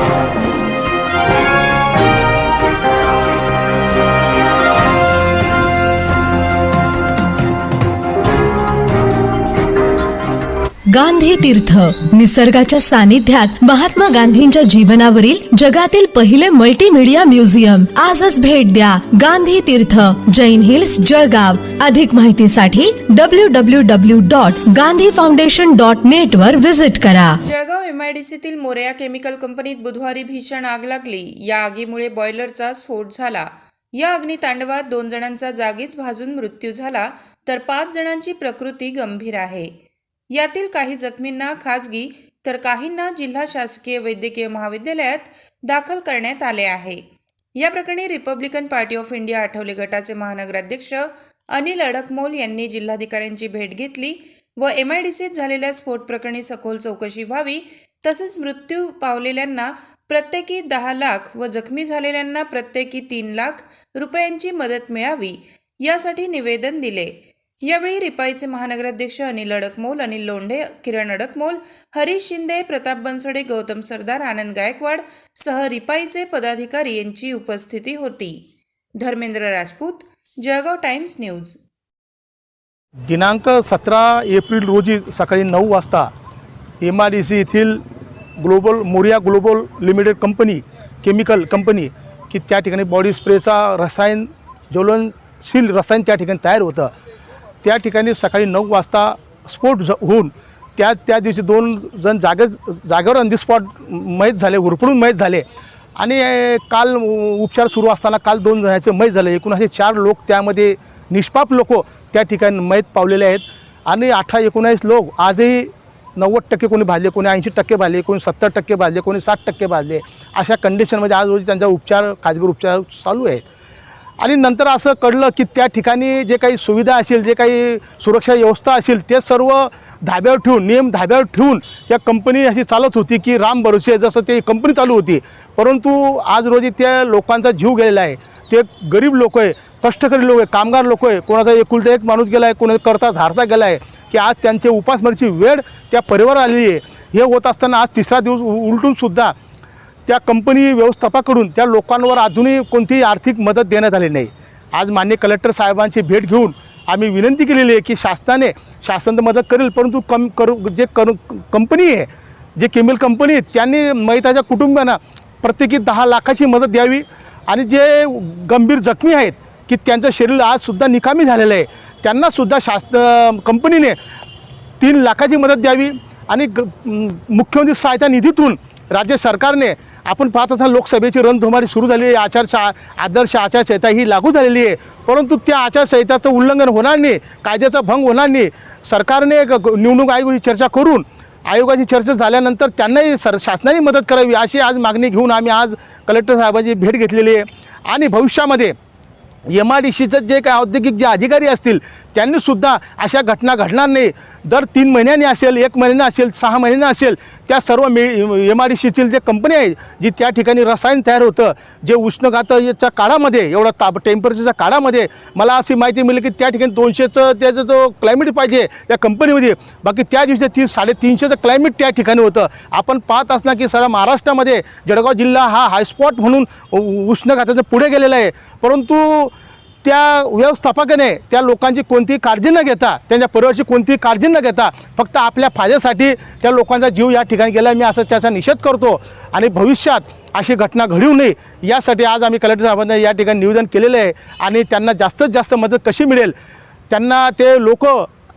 Thank you. Gandhi तीर्थ. निसर्गाच्या सानिध्यात महात्मा गांधींच्या जीवनावरील जगातील पहिले मल्टीमीडिया म्युझियम आजच भेट द्या गांधी तीर्थ. जैन हिल्स जळगाव. अधिक माहितीसाठी W W W dot Gandhi foundation dot net वर व्हिजिट करा जळगाव एमआयडीसीतील मोरया केमिकल कंपनीत बुधवारी भीषण आग लागली. या आगीमुळे बॉयलरचा स्फोट झाला. या अग्नितांडवात दोन जणांचा जागीच भाजून मृत्यू झाला तर पाच जणांची प्रकृती गंभीर आहे. यातील काही जखमींना खाजगी तर काहींना जिल्हा शासकीय वैद्यकीय महाविद्यालयात दाखल करण्यात आले आहे. या प्रकरणी Republican party of India Athawale गटाचे महानगराध्यक्ष अनिल अडकमोल यांनी जिल्हाधिकाऱ्यांची भेट घेतली व एमआयडीसीत झालेल्या स्फोट प्रकरणी सखोल चौकशी व्हावी तसेच मृत्यू पावलेल्यांना प्रत्येकी दहा लाख व जखमी झालेल्यांना प्रत्येकी तीन लाख रुपयांची मदत मिळावी यासाठी निवेदन दिले. यावेळी रिपाईचे महानगराध्यक्ष अनिल अडकमोल अनिल लोंढे किरण अडकमोल हरीश शिंदे प्रताप बनसोडे गौतम सरदार आनंद गायकवाड सह रिपाईचे पदाधिकारी यांची उपस्थिती होती. Dharmendra Rajput Jalgaon times news. दिनांक सतरा एप्रिल रोजी सकाळी नऊ वाजता एम आर डी सी येथील global Moriya global limited company chemical company की त्या ठिकाणी बॉडी स्प्रेचा रसायन ज्वलनशील रसायन त्या ठिकाणी तयार होतं. त्या ठिकाणी सकाळी नऊ वाजता स्फोट झ होऊन त्या त्या दिवशी दोन जण जागे जागेवर ऑन दी स्पॉट मयत झाले उरफडून मयत झाले. आणि काल उपचार सुरू असताना काल दोन जणांचे मयत झाले. एकूण असे चार लोक त्यामध्ये निष्पाप लोक त्या ठिकाणी मयत पावलेले आहेत. आणि अठरा एकोणावीस लोक आजही नव्वद टक्के कोणी भाजले कोणी ऐंशी टक्के भाजले कोणी सत्तर टक्के भाजले कोणी साठ टक्के भाजले. अशा कंडिशनमध्ये आज रोजी त्यांचा उपचार खाजगी उपचार चालू आहेत. आणि नंतर असं कळलं की त्या ठिकाणी जे काही सुविधा असेल जे काही सुरक्षा व्यवस्था असेल ते सर्व धाब्यावर ठेवून नियम धाब्यावर ठेवून त्या कंपनी अशी चालत होती की राम भरोसे जसं ते कंपनी चालू होती. परंतु आज रोजी त्या लोकांचा जीव गेलेला आहे. ते गरीब लोक आहे कष्टकरी लोक आहे कामगार लोक आहे. कोणाचा एकुलता एक माणूस गेला आहे कोणाचा करता धारता गेला आहे की आज त्यांचे उपासमारीची वेळ त्या परिवार आलेली आहे. हे होत असताना आज तिसरा दिवस उ- उलटूनसुद्धा त्या कंपनी व्यवस्थापकाकडून त्या लोकांवर अजूनही कोणतीही आर्थिक मदत देण्यात आली नाही. आज मान्य कलेक्टर साहेबांची भेट घेऊन आम्ही विनंती केलेली आहे की शासनाने शासन तर मदत करेल परंतु कम करू जे करू कंपनी आहे जे केमिकल कंपनी आहे त्यांनी मैताच्या कुटुंबांना प्रत्येकी दहा लाखाची मदत द्यावी आणि जे गंभीर जखमी आहेत की त्यांचं शरीर आजसुद्धा निकामी झालेलं आहे त्यांनासुद्धा शासन कंपनीने तीन लाखाची मदत द्यावी आणि ग मुख्यमंत्री सहायता निधीतून राज्य सरकारने आपण पाहत असताना लोकसभेची रणधुमारी सुरू झाली आहे. आचारशा आदर्श आचारसंहिता ही लागू झालेली आहे. परंतु त्या आचारसंहिताचं उल्लंघन होणार नाही कायद्याचा भंग होणार नाही. सरकारने ग- निवडणूक आयोगाची चर्चा करून आयोगाची चर्चा झाल्यानंतर त्यांनाही सर शासनाने मदत करावी अशी आज मागणी घेऊन आम्ही आज कलेक्टर साहेबांची भेट घेतलेली आहे. आणि भविष्यामध्ये एम आय डी सीचं जे काय औद्योगिक जे अधिकारी असतील त्यांनीसुद्धा अशा घटना घडणार नाही. दर तीन महिन्यांनी असेल एक महिन्याने असेल सहा महिन्याने असेल त्या सर्व मे एम आय डी सीतील जे कंपनी आहे जी त्या ठिकाणी रसायन तयार होतं जे उष्णघाताच्या काळामध्ये एवढा ताप टेम्परेचरच्या काळामध्ये मला अशी माहिती मिळेल की त्या ठिकाणी दोनशेचं त्याचं जो क्लायमेट पाहिजे त्या कंपनीमध्ये बाकी त्या दिवशी ती साडेतीनशेचं क्लायमेट त्या ठिकाणी होतं. आपण पाहत असणार की सर महाराष्ट्रामध्ये जळगाव जिल्हा हा हायस्पॉट म्हणून उ- उष्णघाताच्या पुढे गेलेला आहे. परंतु त्या व्यवस्थापकाने त्या लोकांची कोणतीही काळजी न घेता त्यांच्या परिवाराची कोणतीही काळजी न घेता फक्त आपल्या फायद्यासाठी त्या लोकांचा जीव या ठिकाणी गेला. मी असं त्याचा निषेध करतो. आणि भविष्यात अशी घटना घडू नये यासाठी आज आम्ही कलेक्टर साहेबांना या ठिकाणी निवेदन केलेलं आहे. आणि त्यांना जास्तीत जास्त मदत कशी मिळेल त्यांना ते लोक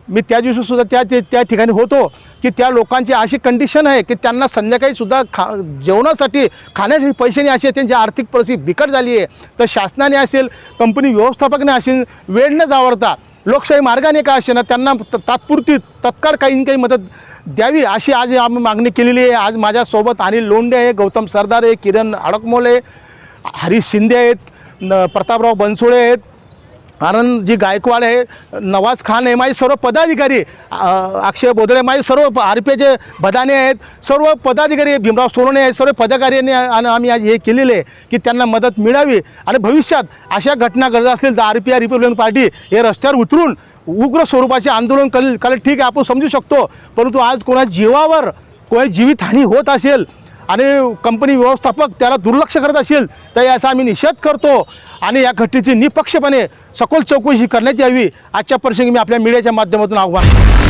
मी त्या दिवशीसुद्धा त्या ते त्या ठिकाणी होतो की त्या लोकांची अशी कंडिशन आहे की त्यांना संध्याकाळीसुद्धा खा जेवणासाठी खाण्यासाठी पैसे नाही असे त्यांची आर्थिक परिस्थिती बिकट झाली आहे. तर शासनाने असेल कंपनी व्यवस्थापकने असेल वेळ न जावरता लोकशाही मार्गाने का असे ना त्यांना तात्पुरती तत्काळ काही न काही मदत द्यावी अशी आज आम्ही मागणी केलेली आहे. आज माझ्यासोबत अनिल लोंडे आहे गौतम सरदार आहे किरण अडकमोले हरीश शिंदे आहेत न प्रतापराव बनसोळे आहेत कारण जी गायकवाड आहे नवाज खान आहे माझे सर्व पदाधिकारी अक्षय बोधळे माझे सर्व आर पी जे बदाने आहेत. सर्व पदाधिकारी भीमराव सोनवणे आहेत सर्व पदाधिकाऱ्यांनी आणि आम्ही आज हे केलेले आहे की त्यांना मदत मिळावी. आणि भविष्यात अशा घटना घडत असतील तर R P I Republican party हे रस्त्यावर उतरून उग्र स्वरूपाचे आंदोलन करेल. कारण ठीक आहे आपण समजू शकतो परंतु आज कोणा जीवावर कोणी जीवितहानी होत असेल आणि कंपनी व्यवस्थापक त्याला दुर्लक्ष करत असेल तर याचा आम्ही निषेध करतो. आणि या घटनेची निपक्षपणे सखोल चौकशी करण्यात यावी आजच्या प्रसंगी मी आपल्या मीडियाच्या माध्यमातून आव्हान